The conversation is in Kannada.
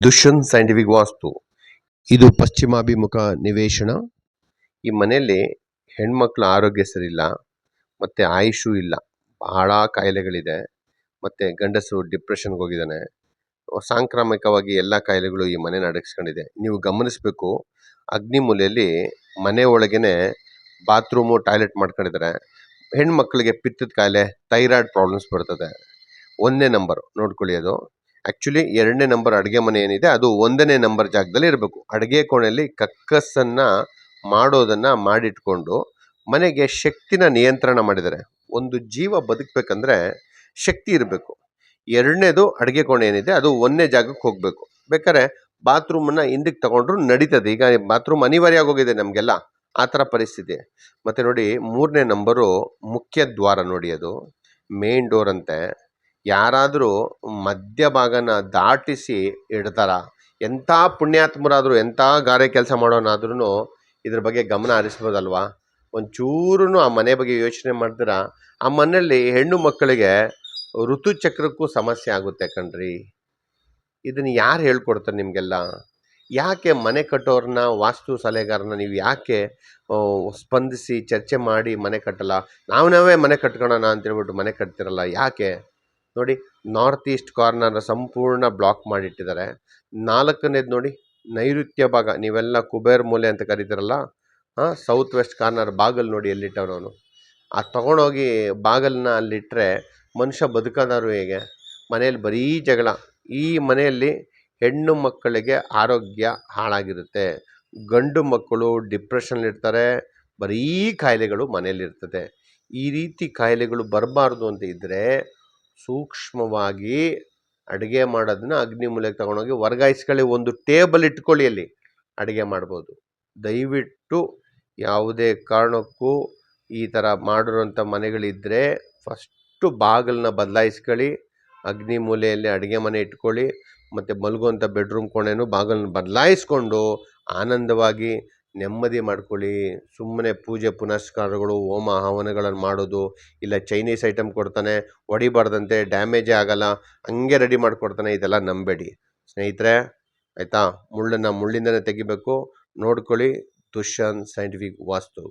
ದುಷ್ಯಂತ್ ಸೈಂಟಿಫಿಕ್ ವಾಸ್ತು. ಇದು ಪಶ್ಚಿಮಾಭಿಮುಖ ನಿವೇಶನ. ಈ ಮನೆಯಲ್ಲಿ ಹೆಣ್ಮಕ್ಳ ಆರೋಗ್ಯ ಸರಿಯಿಲ್ಲ, ಮತ್ತೆ ಆಯುಷು ಇಲ್ಲ. ಬಹಳ ಕಾಯಿಲೆಗಳಿದೆ, ಮತ್ತೆ ಗಂಡಸು ಡಿಪ್ರೆಷನ್ಗೆ ಹೋಗಿದ್ದಾನೆ. ಸಾಂಕ್ರಾಮಿಕವಾಗಿ ಎಲ್ಲ ಕಾಯಿಲೆಗಳು ಈ ಮನೆ ಅಡಗಿಸ್ಕೊಂಡಿದೆ ನೀವು ಗಮನಿಸಬೇಕು, ಅಗ್ನಿ ಮೂಲೆಯಲ್ಲಿ ಮನೆ ಒಳಗೇನೆ ಬಾತ್ರೂಮು, ಟಾಯ್ಲೆಟ್ ಮಾಡ್ಕೊಂಡಿದ್ದಾರೆ. ಹೆಣ್ಮಕ್ಳಿಗೆ ಪಿತ್ತದ ಕಾಯಿಲೆ, ಥೈರಾಯ್ಡ್ ಪ್ರಾಬ್ಲಮ್ಸ್ ಬರ್ತದೆ. ಒಂದನೇ ನಂಬರ್, ನೋಡ್ಕೊಳ್ಳಿ ಅದು. ಆ್ಯಕ್ಚುಲಿ ಎರಡನೇ ನಂಬರ್ ಅಡುಗೆ ಮನೆ ಏನಿದೆ, ಅದು ಒಂದನೇ ನಂಬರ್ ಜಾಗದಲ್ಲಿ ಇರಬೇಕು. ಅಡುಗೆ ಕೋಣೆಯಲ್ಲಿ ಕಕ್ಕಸ್ಸನ್ನು ಮಾಡೋದನ್ನು ಮಾಡಿಟ್ಕೊಂಡು ಮನೆಗೆ ಶಕ್ತಿನ ನಿಯಂತ್ರಣ ಮಾಡಿದ್ದಾರೆ ಒಂದು ಜೀವ ಬದುಕಬೇಕಂದ್ರೆ ಶಕ್ತಿ ಇರಬೇಕು. ಎರಡನೇದು ಅಡುಗೆ ಕೋಣೆ ಏನಿದೆ, ಅದು ಒಂದನೇ ಜಾಗಕ್ಕೆ ಹೋಗಬೇಕು. ಬೇಕಾದ್ರೆ ಬಾತ್ರೂಮನ್ನು ಹಿಂದಕ್ಕೆ ತಗೊಂಡ್ರು ನಡೀತದೆ. ಈಗ ಬಾತ್ರೂಮ್ ಅನಿವಾರ್ಯ ಆಗೋಗಿದೆ ನಮಗೆಲ್ಲ, ಆ ಥರ ಪರಿಸ್ಥಿತಿ. ಮತ್ತು ನೋಡಿ, ಮೂರನೇ ನಂಬರು ಮುಖ್ಯ ದ್ವಾರ ನೋಡಿ ಅದು ಮೇನ್ ಡೋರ್ ಅಂತೆ. ಯಾರಾದರೂ ಮಧ್ಯಭಾಗನ ದಾಟಿಸಿ ಇಡ್ತಾರ ಎಂಥ ಪುಣ್ಯಾತ್ಮರಾದರೂ, ಎಂಥ ಗಾರೆ ಕೆಲಸ ಮಾಡೋನಾದ್ರೂ ಇದ್ರ ಬಗ್ಗೆ ಗಮನ ಹರಿಸ್ಬೋದಲ್ವಾ? ಒಂಚೂರು ಆ ಮನೆ ಬಗ್ಗೆ ಯೋಚನೆ ಮಾಡಿದ್ರ ಆ ಮನೆಯಲ್ಲಿ ಹೆಣ್ಣು ಮಕ್ಕಳಿಗೆ ಋತುಚಕ್ರಕ್ಕೂ ಸಮಸ್ಯೆ ಆಗುತ್ತೆ ಕಣ್ರಿ. ಇದನ್ನು ಯಾರು ಹೇಳ್ಕೊಡ್ತಾರೆ ನಿಮಗೆಲ್ಲ? ಯಾಕೆ ಮನೆ ಕಟ್ಟೋರನ್ನ ವಾಸ್ತು ಸಲಹೆಗಾರನ ನೀವು ಯಾಕೆ ಸ್ಪಂದಿಸಿ, ಚರ್ಚೆ ಮಾಡಿ ಮನೆ ಕಟ್ಟಲ್ಲ? ನಾವು ನಾವೇ ಮನೆ ಕಟ್ಕೊಳ್ಳೋಣ ಅಂತೇಳ್ಬಿಟ್ಟು ಮನೆ ಕಟ್ತಿರಲ್ಲ, ಯಾಕೆ? ನೋಡಿ ನಾರ್ತ್ ಈಸ್ಟ್ ಕಾರ್ನರ್ ಸಂಪೂರ್ಣ ಬ್ಲಾಕ್ ಮಾಡಿಟ್ಟಿದ್ದಾರೆ. ನಾಲ್ಕನೇದು ನೋಡಿ, ನೈಋತ್ಯ ಭಾಗ, ನೀವೆಲ್ಲ ಕುಬೇರ್ ಮೂಲೆ ಅಂತ ಕರಿತೀರಲ್ಲ ಹಾಂ ಸೌತ್ ವೆಸ್ಟ್ ಕಾರ್ನರ್ ಬಾಗಲ್ ನೋಡಿ ಎಲ್ಲಿಟ್ಟವನು ಆ, ತೊಗೊಂಡೋಗಿ ಬಾಗಲನ್ನ ಅಲ್ಲಿಟ್ಟರೆ ಮನುಷ್ಯ ಬದುಕೋದಾರು ಹೇಗೆ? ಮನೆಯಲ್ಲಿ ಬರೀ ಜಗಳ. ಈ ಮನೆಯಲ್ಲಿ ಹೆಣ್ಣು ಮಕ್ಕಳಿಗೆ ಆರೋಗ್ಯ ಹಾಳಾಗಿರುತ್ತೆ. ಗಂಡು ಮಕ್ಕಳು ಡಿಪ್ರೆಷನ್ಲಿರ್ತಾರೆ ಬರೀ ಕಾಯಿಲೆಗಳು ಮನೆಯಲ್ಲಿರ್ತದೆ. ಈ ರೀತಿ ಕಾಯಿಲೆಗಳು ಬರಬಾರ್ದು ಅಂತ ಇದ್ದರೆ ಸೂಕ್ಷ್ಮವಾಗಿ ಅಡುಗೆ ಮಾಡೋದನ್ನ ಅಗ್ನಿ ಮೂಲೆಗೆ ತಗೊಂಡೋಗಿ ವರ್ಗಾಯಿಸ್ಕೊಳ್ಳಿ. ಒಂದು ಟೇಬಲ್ ಇಟ್ಕೊಳ್ಳಿ ಅಲ್ಲಿ. ಅಡುಗೆ ಮಾಡ್ಬೋದು. ದಯವಿಟ್ಟು ಯಾವುದೇ ಕಾರಣಕ್ಕೂ ಈ ಥರ ಮಾಡಿರೋಂಥ ಮನೆಗಳಿದ್ದರೆ ಫಸ್ಟು ಬಾಗಿಲನ್ನ ಬದಲಾಯಿಸ್ಕೊಳ್ಳಿ. ಅಗ್ನಿ ಮೂಲೆಯಲ್ಲಿ ಅಡುಗೆ ಮನೆ ಇಟ್ಕೊಳ್ಳಿ. ಮತ್ತು ಮಲಗುವಂಥ ಬೆಡ್ರೂಮ್ ಕೋಣೆನೂ ಬಾಗಿಲನ್ನ ಬದಲಾಯಿಸ್ಕೊಂಡು ಆನಂದವಾಗಿ ನೆಮ್ಮದಿ ಮಾಡ್ಕೊಳ್ಳಿ. ಸುಮ್ಮನೆ ಪೂಜೆ ಪುನಸ್ಕಾರಗಳು, ಹೋಮ ಹವನಗಳನ್ನು ಮಾಡೋದು, ಇಲ್ಲ ಚೈನೀಸ್ ಐಟಮ್ ಕೊಡ್ತಾನೆ, ಹೊಡಿಬಾರ್ದಂತೆ, ಡ್ಯಾಮೇಜೇ ಆಗಲ್ಲ, ಹಂಗೆ ರೆಡಿ ಮಾಡಿಕೊಡ್ತಾನೆ, ಇದೆಲ್ಲ ನಂಬೇಡಿ. ಸ್ನೇಹಿತರೆ, ಆಯಿತಾ? ಮುಳ್ಳನ್ನು ಮುಳ್ಳಿಂದನೇ ತೆಗಿಬೇಕು. ನೋಡ್ಕೊಳ್ಳಿ ದುಷ್ಯಂತ್ ಸೈಂಟಿಫಿಕ್ ವಾಸ್ತು.